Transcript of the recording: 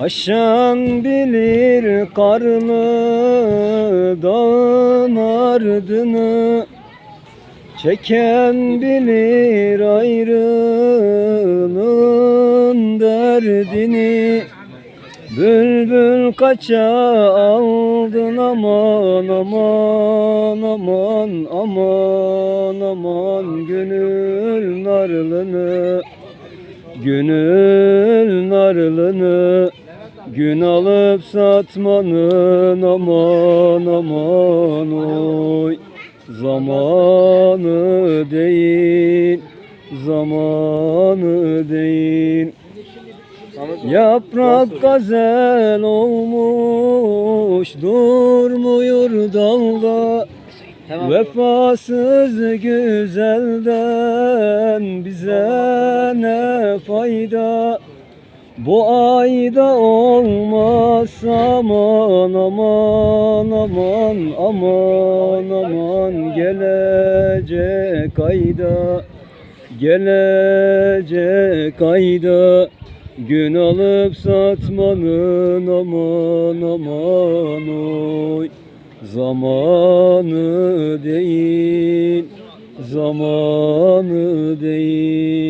Aşan bilir karlı dağın ardını Çeken bilir ayrılığın derdini. Bülbül kaça aldın aman aman aman aman aman gönül narlını Gönül narlını Gün alıp satmanın aman aman oy. Zamanı değil Zamanı değil. Yaprak gazel olmuş durmuyor dalda. Vefasız güzelden bize ne fayda Bu ayda olmaz aman aman aman aman aman gelecek ayda Gelecek ayda Gün alıp satmanın aman aman oy. Zamanı değil Zamanı değil